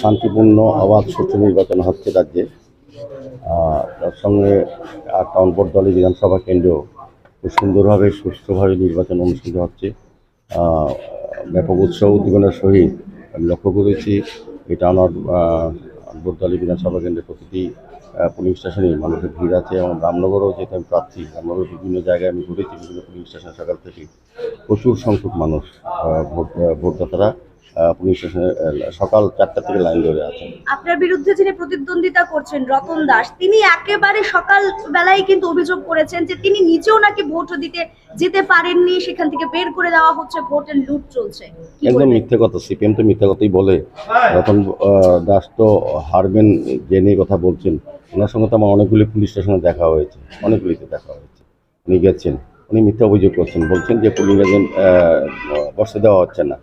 শান্তিপূর্ণ অবাধ সুষ্ঠু নির্বাচন হচ্ছে রাজ্যে। তার সঙ্গে টাউন দলের বিধানসভা কেন্দ্র খুব সুন্দরভাবে সুষ্ঠুভাবে নির্বাচন অনুষ্ঠিত হচ্ছে। ব্যাপক উৎসাহ উদ্দীপনার সহিত আমি লক্ষ্য করেছি এই টাউন বরদলি বিধানসভা কেন্দ্রের প্রতিটি আহ, পুলিং স্টেশনে মানুষের ভিড় আছে এবং রামনগরও যেহেতু আমি প্রার্থী রামনগর বিভিন্ন জায়গায় আমি ঘুরেছি বিভিন্ন পুলিং স্টেশন সকাল থেকে প্রচুর সংখ্যক মানুষ ভোট ভোটদাতারা আহ, পুলিং স্টেশনে সকাল চারটা থেকে লাইন ধরে আছেন আপনার বিরুদ্ধে যিনি প্রতিদ্বন্দ্বিতা করছেন রতন দাস তিনি একেবারে সকাল বেলায় কিন্তু অভিযোগ করেছেন যে তিনি নিজেও নাকি ভোট দিতে যেতে পারেননি সেখান থেকে বের করে দেওয়া হচ্ছে ভোটের লুট চলছে। একদম মিথ্যে কথা সিপিএম তো মিথ্যে কথাই বলে। রতন দাস তো হারবেন জেনে কথা বলছেন। ওনার সঙ্গে তো আমার অনেকগুলি পুলিশ স্টেশনে দেখা হয়েছে অনেকগুলিতে দেখা হয়েছে। উনি গেছেন উনি মিথ্যা অভিযোগ করছেন বলছেন যে পুলিং এজেন্ট বসতে দেওয়া হচ্ছে না।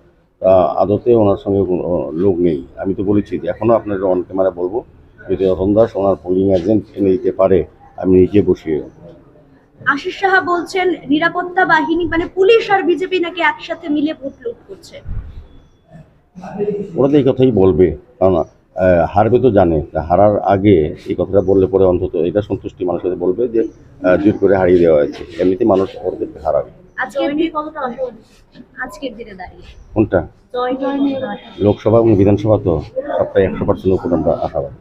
আদতে ওনার সঙ্গে লোক নেই। আমি তো বলেছি যে এখনও আপনাকে অন ক্যামেরা বলব যদি রতন দাস ওনার পুলিং এজেন্ট এনে দিতে পারে আমি নিজে বসিয়ে আশিস সাহা বলছেন নিরাপত্তা বাহিনী মানে পুলিশ আর বিজেপি নাকি একসাথে মিলে ভোট লুট করছে। ওরা তো এই কথাই বলবে কারণ হারবে তো জানে হারার আগে এই কথাটা বললে পরে অন্তত এটা সন্তুষ্টি মানুষের বলবে যে জোর করে হারিয়ে দেওয়া হয়েছে। এমনিতে মানুষ ওদেরকে হারাবে। আজকের দিনে কতটা আজকের দিনে দাঁড়িয়ে। কোনটা? জয় জয় লোকসভা এবং বিধানসভা তো সপ্তাহে একশো পার্সেন্ট উপর আমরা আশাবাদী।